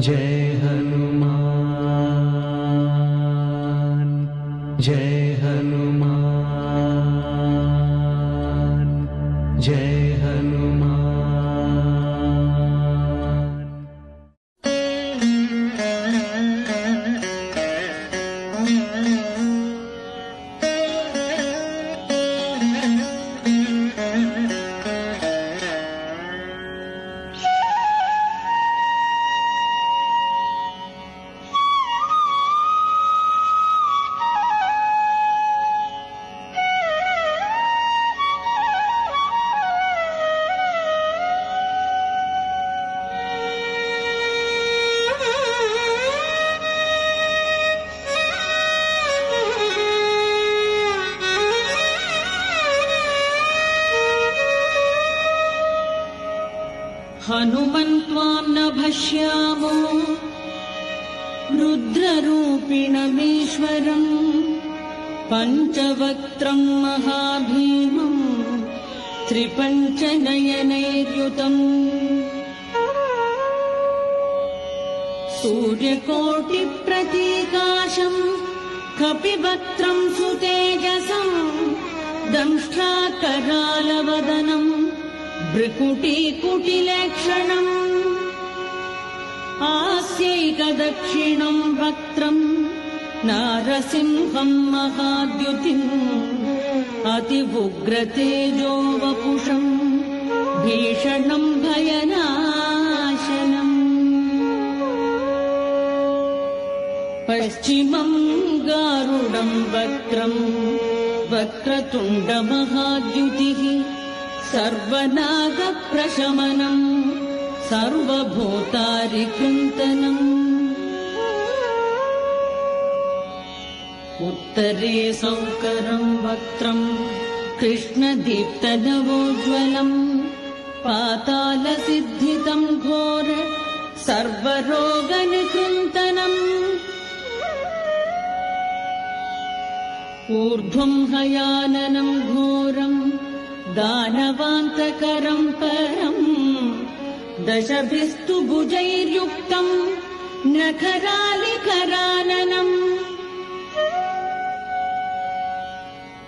जय हनुमान जय हनुमन् त्वाम् न भश्यामो रुद्ररूपिणमीश्वरम् पञ्चवक्त्रम् महाभीमम् त्रिपञ्चनयनैर्युतम्। सूर्यकोटिप्रतीकाशम् कपिवक्त्रम् सुतेजसम् दंष्ट्राकरालवदनम् भ्रिकुटीकुटिलेक्षणम् आस्यैकदक्षिणम् वक्त्रम् नारसिंहम् महाद्युतिम् अतिवुग्रतेजो वपुषम् भीषणम् भयनाशनम्। पश्चिमम् गारुडम् वक्त्रम् वक्रतुण्डमहाद्युतिः सर्वनागप्रशमनम् सर्वभूतारिकृन्तनम्। उत्तरे सौकरम् वक्त्रम् कृष्णदीप्तनवोज्ज्वलम् पातालसिद्धितम् घोर सर्वरोगनिकृन्तनम्। ऊर्ध्वम् हयाननम् घोरम् दानवान्तकरम् परम् दशभिस्तु भुजैर्युक्तम् नखरालिकराननम्।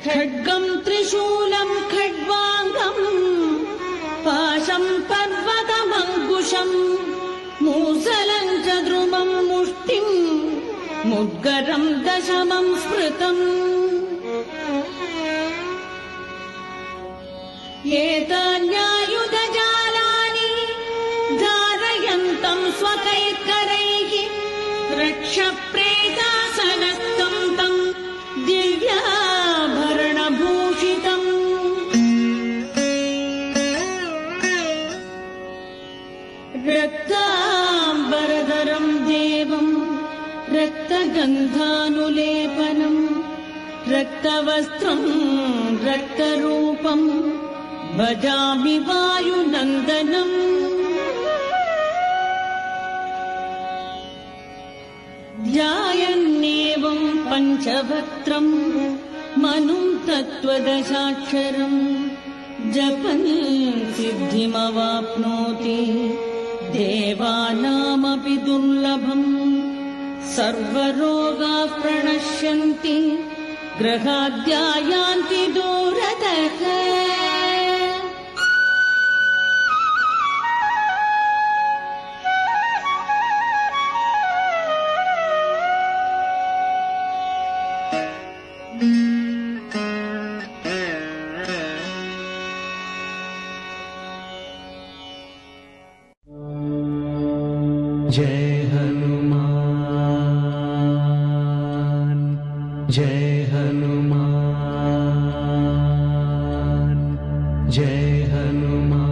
खड्गम् त्रिशूलम् खड्वाङ्गम् पाशम् पर्वतमङ्कुशम् मूसलम् च द्रुमम् मुष्टिम् मुद्गरम् दशमम् स्मृतम् एतान्यायुधजालानि धारयन्तम् स्वकैकरैः रक्षप्रेतासनस्तम् तम् दिव्याभरणभूषितम्। रक्ताम्बरधरम् देवम् रक्तगन्धानुलेपनम् रक्तवस्त्रम् रक्तरूपम् भजामि वायुनन्दनम्। ध्यायन्नेवम् पञ्चवक्त्रम् मनुम् तत्त्वदशाक्षरम्। जपन् सिद्धिमवाप्नोति देवानामपि दुर्लभम्। सर्वरोगाः प्रणश्यन्ति ग्रहाद्यायान्ति दूरतः जय हनुमान जय हनुमान जय हनुमान।